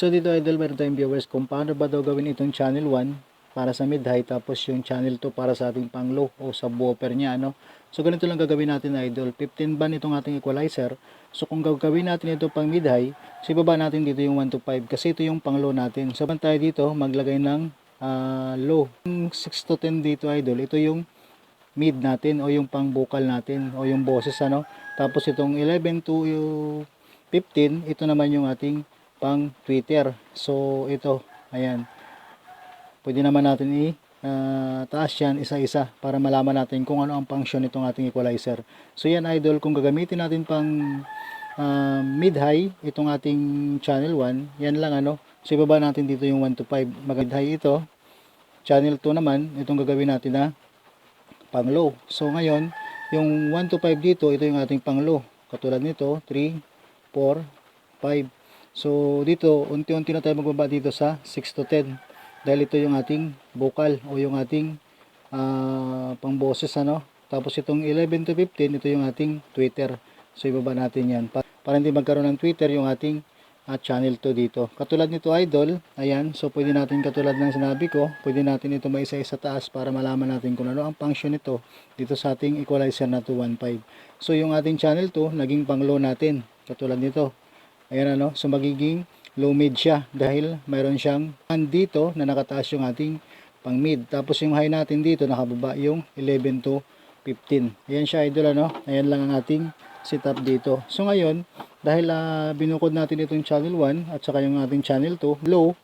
So dito idol meron tayong viewers kung paano ba daw gawin itong channel 1 para sa mid high tapos yung channel 2 para sa ating pang low o subwoofer niya ano. So ganito lang gagawin natin idol. 15 band itong ating equalizer. So kung gagawin natin ito pang mid high, so ibaba natin dito yung 1 to 5 kasi ito yung pang low natin. So tayo dito maglagay ng ah, low. Yung 6 to 10 dito idol, ito yung mid natin o yung pang vocal natin o yung boses ano. Tapos itong 11 to yung 15, ito naman yung ating pang Twitter. So ito, ayan. Pwede naman natin i ah, taas yan isa-isa para malaman natin kung ano ang function nitong ating equalizer. So yan idol, kung gagamitin natin pang ah, mid-high itong ating channel 1, yan lang ano. So ibaba natin dito yung 1 to 5. Mag-high ito. Channel 2 naman, itong gagawin natin na pang low. So ngayon, yung 1 to 5 dito, ito yung ating pang low. Katulad nito, 3, 4, 5. So dito, unti-unti na tayo magbaba dito sa 6 to 10. Dahil ito yung ating vocal o yung ating ah, pangboses ano. Tapos itong 11 to 15, ito yung ating Twitter. So ibaba natin yan. Pa- Para hindi magkaroon ng Twitter yung ating ah, channel 2 dito. Katulad nito idol, ayan. So pwede natin katulad ng sinabi ko, pwede natin ito may isa-isa taas para malaman natin kung ano ang function nito dito sa ating equalizer na 215. So yung ating channel 2, naging pang low natin. Katulad nito. Ayan ano, so magiging low mid siya dahil mayroon siyang dito na nakataas yung ating pang mid. Tapos yung high natin dito nakababa yung 11 to 15. Ayan siya idol ano. Ayan lang ang ating setup dito. So ngayon, dahil ah, binukod natin itong channel 1 at saka yung ating channel 2 low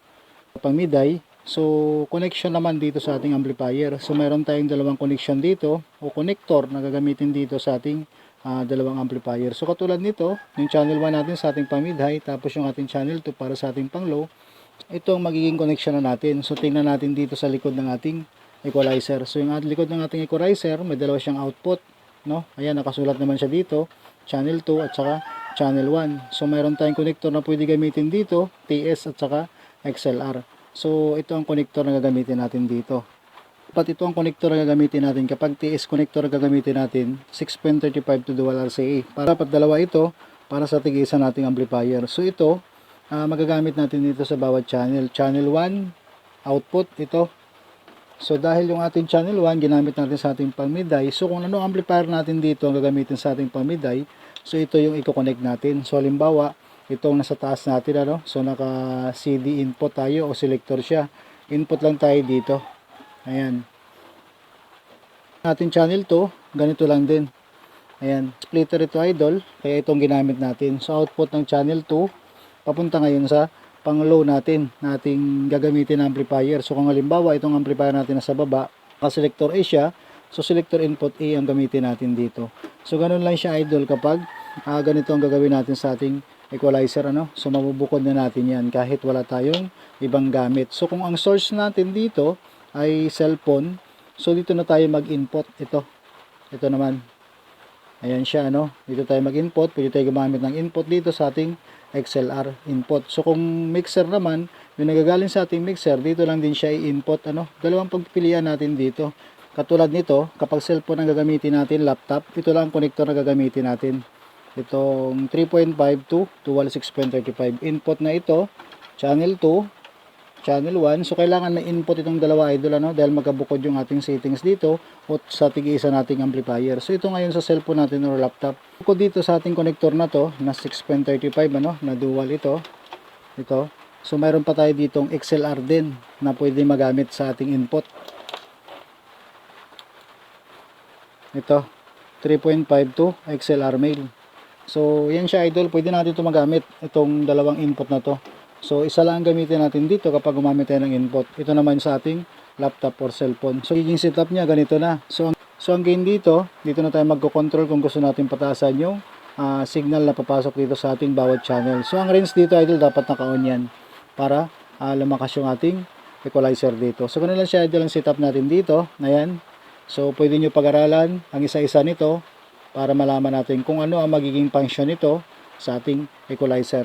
pang mid high. So connection naman dito sa ating amplifier. So mayroon tayong dalawang connection dito o connector na gagamitin dito sa ating ah, dalawang amplifier. So katulad nito, yung channel 1 natin sa ating pang mid high tapos yung ating channel 2 para sa ating pang low. Ito ang magiging connection na natin. So tingnan natin dito sa likod ng ating equalizer. So yung likod ng ating equalizer, may dalawa siyang output, no? Ayan nakasulat naman siya dito, channel 2 at saka channel 1. So mayroon tayong connector na pwede gamitin dito, TS at saka XLR. So ito ang connector na gagamitin natin dito. Dapat ito ang connector na gagamitin natin. Kapag TS connector gagamitin natin, 6.35 to dual RCA. Para dapat dalawa ito para sa tigisan nating amplifier. So ito, ah, magagamit natin dito sa bawat channel. Channel 1, output, ito. So dahil yung ating channel 1, ginamit natin sa ating mid-high. So kung ano amplifier natin dito ang gagamitin sa ating mid-high, so ito yung i-connect natin. So halimbawa, itong nasa taas natin, ano? so naka CD input tayo o selector siya. Input lang tayo dito. Ayan. Ating channel 2, ganito lang din. Ayan, splitter ito idol, kaya itong ginamit natin. So output ng channel 2, papunta ngayon sa pang low natin, nating gagamitin na amplifier. So kung halimbawa itong amplifier natin nasa baba, naka-selector A siya, so selector input A ang gamitin natin dito. So ganun lang siya idol kapag ah, ganito ang gagawin natin sa ating equalizer ano. So mabubukod na natin 'yan kahit wala tayong ibang gamit. So kung ang source natin dito ay cellphone, so dito na tayo mag-input ito. Ito naman. Ayan siya ano. Dito tayo mag-input, pwede tayo gumamit ng input dito sa ating XLR input. So kung mixer naman, yung nagagaling sa ating mixer, dito lang din siya i-input ano. Dalawang pagpilian natin dito. Katulad nito, kapag cellphone ang gagamitin natin, laptop, ito lang ang connector na gagamitin natin. Itong 3.5 to dual 6.35. Input na ito, channel 2, channel 1. So, kailangan may input itong dalawa idol, ano? Dahil magkabukod yung ating settings dito o sa tig-isa nating amplifier. So, ito ngayon sa cellphone natin or laptop. Bukod dito sa ating connector na to, na 6.35, ano? Na dual ito. Ito. So, mayroon pa tayo ditong XLR din na pwede magamit sa ating input. Ito. 3.5 to XLR mail. So, yan siya idol. Pwede natin ito magamit. Itong dalawang input na to. So, isa lang ang gamitin natin dito kapag gumamit tayo ng input. Ito naman sa ating laptop or cellphone. So, yung setup niya ganito na. So, ang, so, ang gain dito, dito na tayo magko-control kung gusto natin patasan yung ah, signal na papasok dito sa ating bawat channel. So, ang range dito, idol, dapat naka-on yan para ah, lumakas yung ating equalizer dito. So, ganun lang siya, idol, ang setup natin dito. Ayan. So, pwede nyo pag-aralan ang isa-isa nito para malaman natin kung ano ang magiging function nito sa ating equalizer.